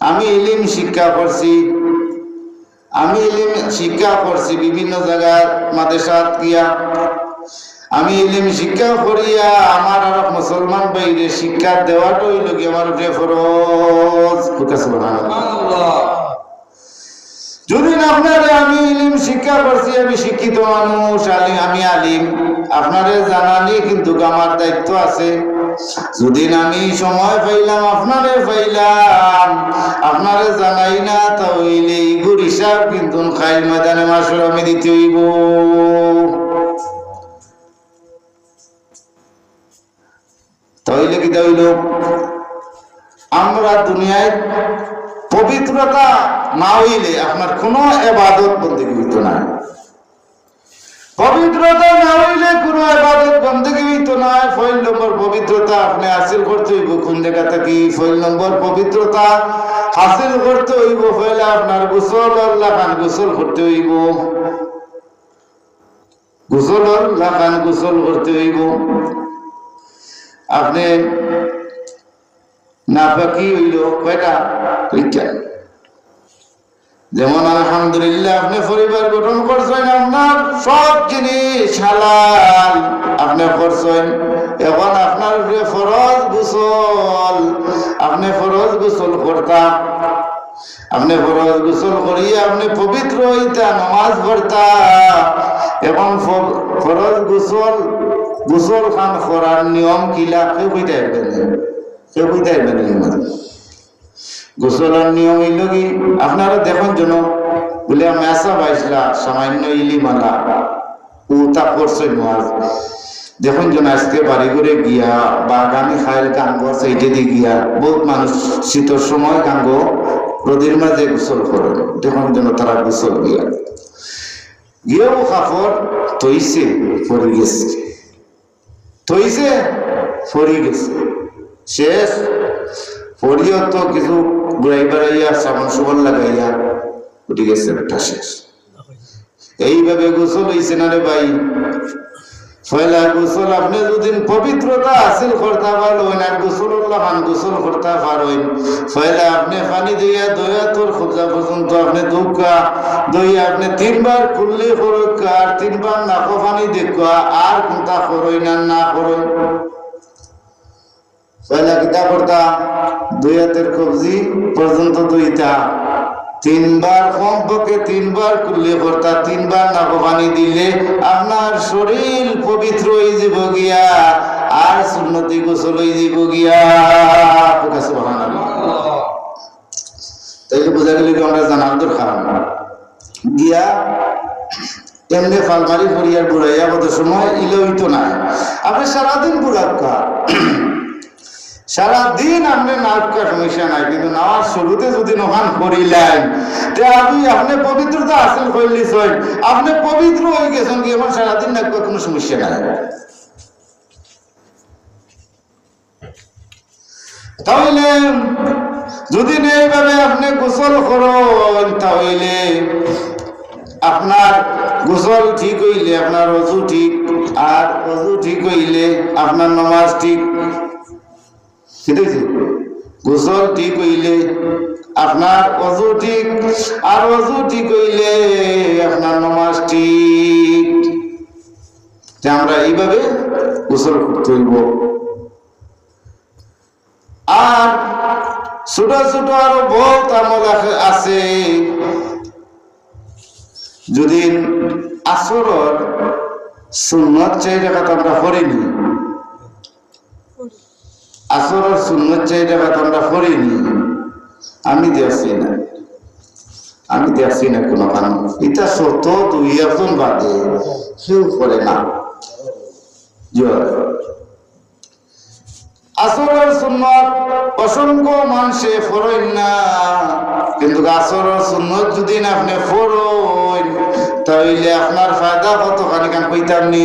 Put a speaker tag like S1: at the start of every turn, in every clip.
S1: আমি ইলিম শিক্ষা করছি আমি ইলিম শিক্ষা করছি বিভিন্ন জায়গায় মাদেশাত গিয়া। আমি ইলিম শিক্ষা করিয়া আমার আর মুসলমান বাইরে শিক্ষা দেওয়াটা হইল কি আমার উপরে ফরজ। যদি আপনারে আমি ইলিম শিক্ষা করছি আমি শিক্ষিত মানুষ আলিম আমি আলিম। আপনারে জানানি কিন্তু আমার দায়িত্ব আছে। যদি আমি সময় পাইলাম, আপনারে পাইলাম। আপনারে জানাই না, তাহলে ইগুর হিসাব কিন্তু খাই ময়দানে মাসের আমি দিতে হইব। তাহলে কি হইল আমরা দুনিয়ায় পবিত্রতা না হইলে আপনার কোনো এবাদত বন্দী হইত না। পবিত্রতা না হইলে কোনো এবাদত বন্দী হইত না ফইল নম্বর পবিত্রতা আপনি হাসিল করতে হইব। কোন জায়গা থেকে ফইল নম্বর পবিত্রতা হাসিল করতে হইব? ফইলে আপনার গোসল, আল্লাহ খান গোসল করতে হইব। গোসল, আল্লাহ খান গোসল করতে হইব। আপনি নাফাকি হইল কয়টা? দুইটা। যেমন আলহামদুলিল্লাহ আপনি পরিবার গঠন করছেন, আপনার সব জিনিস হালাল আপনি করছেন এখন আপনার উপরে ফরজ গোসল, আপনি ফরজ গোসল করতা আপনি ফরজ গোসল করিয়ে আপনি পবিত্র হইতা, নামাজ পড়তা এবং ফরজ গোসল গোসল খান করার নিয়ম কিলা কেউ কইতে পারবেন। কেউ কইতে পারবেন। গোসলের নিয়ম হইল কি? আপনারা দেখুন যেন বলে মেসা বাইসলা সামান্য ইলিমালা। ও তা করছে মাছ। দেখুন যেন আজকে বাড়ি করে গিয়া বা গানি খাইল গাঙ্গ সাইডে দিয়ে গিয়া বহুত মানুষ শীতের সময় গাঙ্গ নদীর মাঝে গোসল করে দেখুন যেন তারা গোসল গিয়া। গিয়েও কাপড় তৈছে পরে গেছে। তৈছে পরে গেছে। শেষ। পরিও তো কিছু ঘুরাই বেড়াইয়া সাবান সুবন লাগাইয়া উঠে গেছে একটা শেষ। এইভাবে গোসল হইছে না রে ভাই? পয়লা গোসল, আপনি যদি পবিত্রতা হাসিল করতে পারলেন আর গোসল খান গোসল করতে পারেন পয়লা আপনি পানি দিয়া দয়া তোর খোঁজা পর্যন্ত আপনি দুঃখা দইয়া আপনি তিনবার খুললে করুক আর তিনবার নাকো পানি দেখা, আর কোনটা করই না না করই পয়লা কিতা করতা দুই হাতের কবজি পর্যন্ত দুইটা। তিনবার কমপক্ষে তিনবার করলে করতা তিনবার নাকো পানি দিলে আপনার শরীর পবিত্র হয়ে যাব গিয়া, আর সুন্নতি গোসল হয়ে যাব গিয়া। তাইলে বোঝা গেল আমরা জানার দরকার গিয়া এমনি ফালমারি ফরিয়ার বুড়াইয়া কত সময় ইলে হইতো না আপনি সারাদিন বুড়াক্কা সারাদিন আপনি নাটকা সমস্যা নাই, কিন্তু নামাজ শুরুতে যদি নহান করিলেন, তে আমি আপনি পবিত্রতা হাসিল করলিছেন, আপনি পবিত্র হয়ে গেছেন কি আমার সারাদিন নাটকা কোনো সমস্যা নাই? তাহলে যদি এইভাবে আপনি গোসল করেন, তাহলে আপনার গোসল ঠিক হইলে, আপনার অজু ঠিক, আর অজু ঠিক হইলে আপনার নামাজ ঠিক গোসল ঠিক হইলে আপনার অজু ঠিক, আর অজু ঠিক হইলে আপনার নামাজ ঠিক। আমরা এইভাবে গোসল করতে হইব। আর ছোট ছোট আরও বহুত আমল আছে। যদি আসরর সুন্নত চাইটা কথা আমরা করিনি আসরের সুন্নত চাইটা আমরা করিনি আমি দেখছি না। আমি দেখছি না কোনো কারণ। এটা সত্য দুই একজন বাদে কেউ করে না। আসরের সুন্নত অসংখ্য মানুষে না, কিন্তু আসরের সুন্নত যদি না আপনি তাহলে আপনার ফায়দা কতখানি কান কইতাম নি?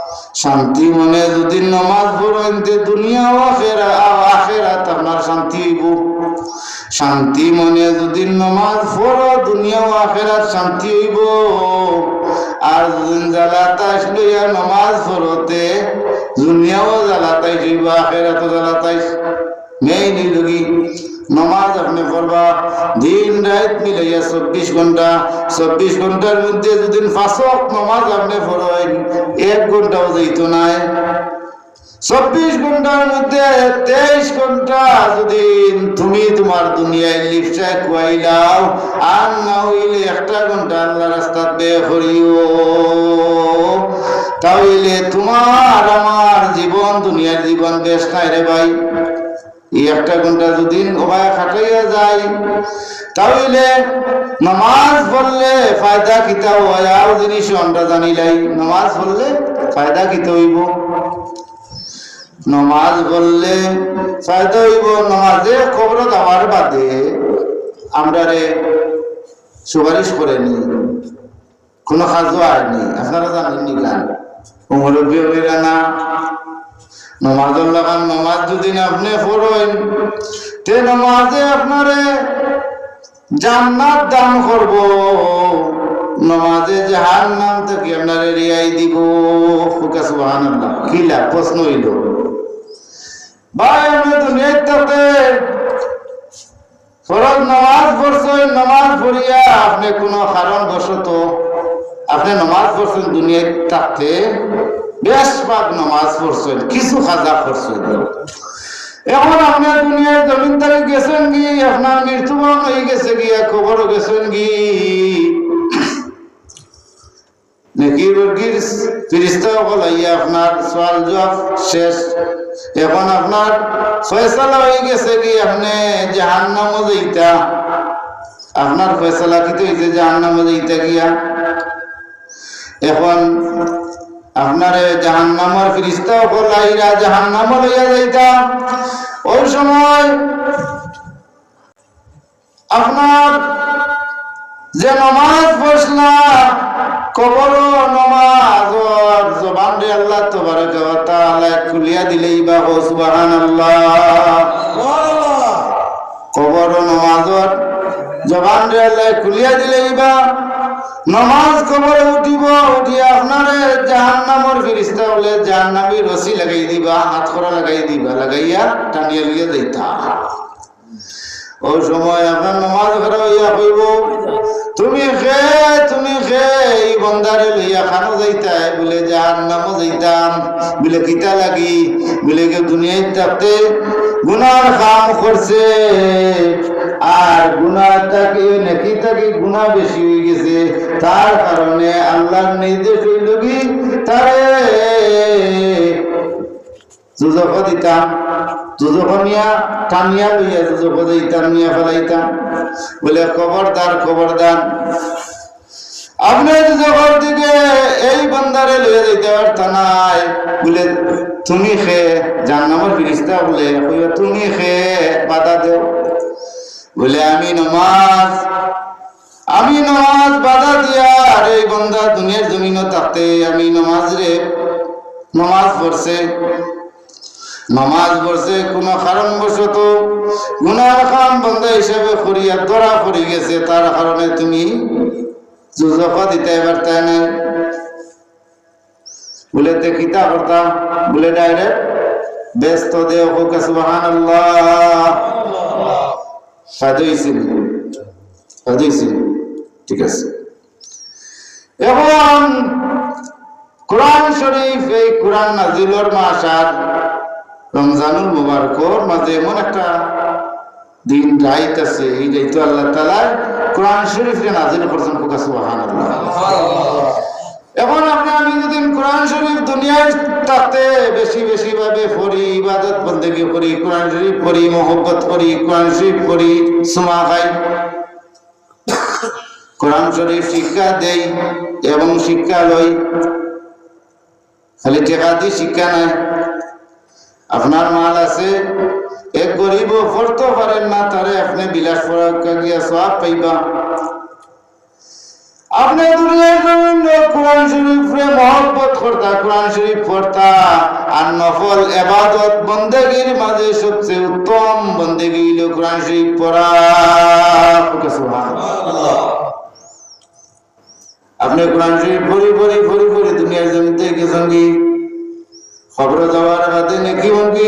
S1: শান্তি মনে যদি নমাজ পড়েন তে দুনিয়া আখেরা আখেরাত আপনার শান্তি হইব। শান্তি মনে যদি নমাজ পড়ো, দুনিয়া আখেরাত শান্তি হইব। আর যদি জ্বালাতাইস লইয়া নমাজ পড়তে দুনিয়াও জ্বালাতাইস হইব আখেরাতও জ্বালাতাইস মেইন লগি নমাজ আপনি পড়বা দিন রাত মিলাইয়া চব্বিশ ঘণ্টা, চব্বিশ ঘণ্টার মধ্যে যদি ফাঁসক নমাজ আপনি পড়েন, এক ঘন্টাও যাইত নাই। চব্বিশ ঘণ্টার মধ্যে তেইশ ঘণ্টা যদি তুমি তোমার দুনিয়ায় লিপসায় খুয়াইলাও, আর না হইলে একটা ঘণ্টা আল্লাহ রাস্তাত বে করিও তাহলে তোমার, আমার জীবন, দুনিয়ার জীবন বেশ নাই রে ভাই। এই একটা ঘণ্টা যদি ওভাবে খাটাইয়া যায়, তাহলে নামাজ পড়লে ফায়দা কিতা হয় আর জিনিস আমরা জানি জানিলাই নামাজ পড়লে ফায়দা কিতা হইব? নমাজ বললে ফায়দা হইব নমাজে খবর দেওয়ার বাদে আমরা রে সুপারিশ করেনি কোনো কাজও আয়নি আপনারা জানেননি গান মুরব্বী না নমাজের লাগান নমাজ যদি আপনি পড়েন, তে নমাজে আপনারে জান্নাত দান করব। নমাজে জাহান নাম থেকে আপনারে রিয়াই দিব। ফুকা সুবহানাল্লাহ। কি লাভ প্রশ্ন হইল? ভাই, আমি দুনিয়ার তাতে ফরজ নামাজ পড়ছেন নামাজ পড়িয়া আপনি কোনো কারণ বশত আপনি নামাজ পড়ছেন দুনিয়ার থাকতে বেশ পাক নামাজ পড়ছেন, কিছু খাজা করছেন এখন আপনার দুনিয়ার জমিন থেকে গেছেন কি, আপনার মৃত্যুবরণ হয়ে গেছে গিয়া খবর গেছেন কি? নাকি আপনার এখন আপনার হয়ে গেছে কি, আপনি আপনার গিয়া। এখন আপনার জাহান্নামর ফিরিস্তা সকল আইরা জাহান্নামও লইয়া যাইতা ওই সময় আপনার যে নমাজ পড়ছলা কবর নমাজ জবান রে আল্লাহ ওয়া তাআলা আল্লাহ খুলিয়া দিলেই বা নমাজ কবরে উঠিব উঠিয়া আপনারে জাহান্নামর ফিরিস্তা বলে জাহান্নামি রশি লাগাই দিবা, হাত করা লাগাই দিবা, লাগাইয়া টানিয়া লইয়া যাইতা। ওই সময় আপনার নমাজ ঘরে হইয়া কইব, তুমি খে তুমি খে, এই বন্দারে লইয়া খানো যাইতাই, বলে যার নামও যাইতাম, বলে কিতা লাগি, বলে কে দুনিয়ায় থাকতে গুনার কাম করছে। আর গুনা তাকে নাকি তাকে গুনা বেশি হয়ে গেছে। তার কারণে আল্লাহর নির্দেশ হইল কি? তারে দিতাম আপনি দুজকর দিকে এই বন্দারে লইয়া যাইতে পারতা নাই। বলে তুমি খে যার নামের ফিরিস্তা বলে তুমি খে, বাধা দেও। বলে, আমি নমাজ আমি নমাজ বাধা দিয়া এই বন্দা দুনিয়ার জমিন থাকতে আমি নমাজ রে, নমাজ পড়ছে। নমাজ পড়ছে, কোনো কারণ বশত গুনার কাম বন্ধ হিসাবে করিয়া, ধরা পড়ে গেছে। তার কারণে তুমি যুজক দিতে পারতে না বলে তে কিতা করতাম বলে ডাইরেক্ট ব্যস্ত দেহ হোক সুবাহান আল্লাহ সাজইছিল সাজইছিল ঠিক আছে। এখন কোরআন শরীফ, এই কোরআন নাজিলর মাস আর রমজানুল মুবারকর মাঝে এমন একটা দিন রাইত আছে এই রাইতো আল্লাহ তালা কোরআন শরীফকে নাজিল করছেন কোকা সুবহানাল্লাহ। এখন আপনি আমি যদি কোরআন শরীফ দুনিয়ায় থাকতে বেশি বেশি ভাবে পড়ি, ইবাদত বন্দেগী করি কোরআন শরীফ পড়ি, মোহব্বত করি, কোরআন শরীফ পড়ি, সুমা খাই। কোরআন শরীফ শিক্ষা দেই এবং শিক্ষা লই। খালি টেকা দিয়ে শিক্ষা নাই। আপনার মাল আছে। এক গরিব পড়তে পারেন না, তারে আপনি বিলাস পড়া গিয়া সব পাইবা। আপনি দুনিয়ার জমিন কোরআন শরীফে মহব্বত করতা, কোরআন শরীফ পড়তা, আর নফল এবাদত বন্দেগীর মাঝে সবচেয়ে উত্তম বন্দেগী হইল কোরআন শরীফ পড়া। আপনি কোরআন শরীফ পড়ি পড়ি পড়ি পড়ি দুনিয়ার জমিতে গেছেন কি খবর যাওয়ার বাদে নাকি মনকি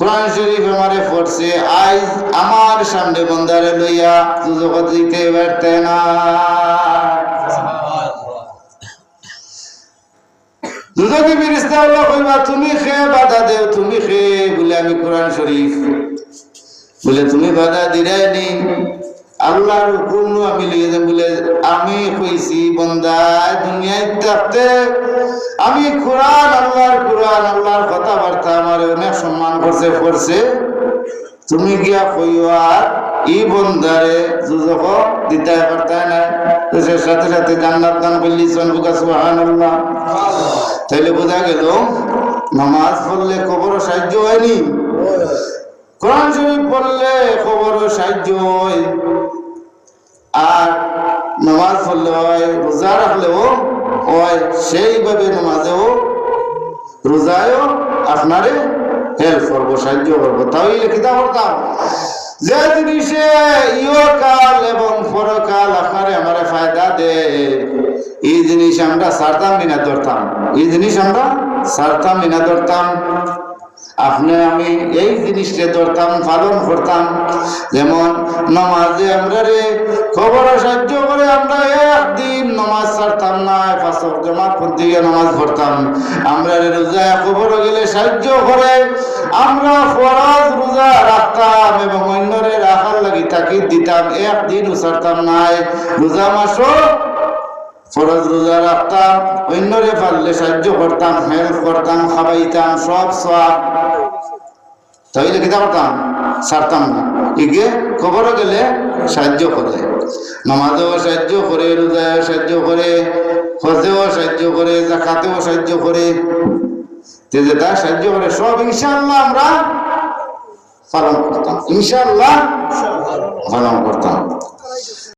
S1: কোরআন শরীফ আমারে পড়ছে আজ আমার সামনে বন্দারে লইয়া দুজগত দিতে পারতে না। তুমি আমি কোরআন তুমি আল্লাহর হুকুম আমি আমি কোরআন, আল্লাহর অনেক সম্মান করছে করছে। তুমি গিয়া কইও আর ই বন্দারে যুজক দিতে পারতাই সে সাথে সাথে জান্নাত দান করলি বোঝা গেল, নামাজ পড়লে কবর সাহায্য হয়নি। কোরআন শরীফ পড়লে খবর সাহায্য হয়। আর নামাজ পড়লে হয়, রোজা রাখলেও হয়, সেইভাবে নামাজেও রোজায়ও আপনারে হেল্প করব, সাহায্য করব, তাহলে কিতা করতাম। যে জিনিসে ইহকাল এবং পরকাল আপনারে আমারে ফায়দা দে, এই জিনিস আমরা সারতাম বিনা ধরতাম। এই জিনিস আমরা সারতাম বিনা ধরতাম। আপনি আমি এই জিনিসটা ধরতাম, পালন করতাম। যেমন নমাজে আমরা রে, খবর সাহায্য করে আমরা একদিন নমাজ ছাড়তাম না ফাঁসক জমাত পন্থীকে নমাজ পড়তাম। আমরা রে রোজা, খবর গেলে সাহায্য করে। আমরা ফরজ রোজা রাখতাম এবং অন্যরে রাখার লাগি তাকি দিতাম। একদিন ছাড়তাম নাই রোজা মাসও ফরজ রোজা রাখতাম, অন্যরে পারলে সাহায্য করতাম, হেল্প করতাম খাবাইতাম সব সব। তাইলে কিতা করতাম? ছাড়তাম না। ইগে খবরে গেলে সাহায্য করে। নামাজেও সাহায্য করে রোজায়ও সাহায্য করে, হজেও সাহায্য করে, জাকাতেও সাহায্য করে। যে সাহায্য করে, সব ইনশাআল্লাহ আমরা পালন করতাম। ইনশাল্লাহ পালন করতাম।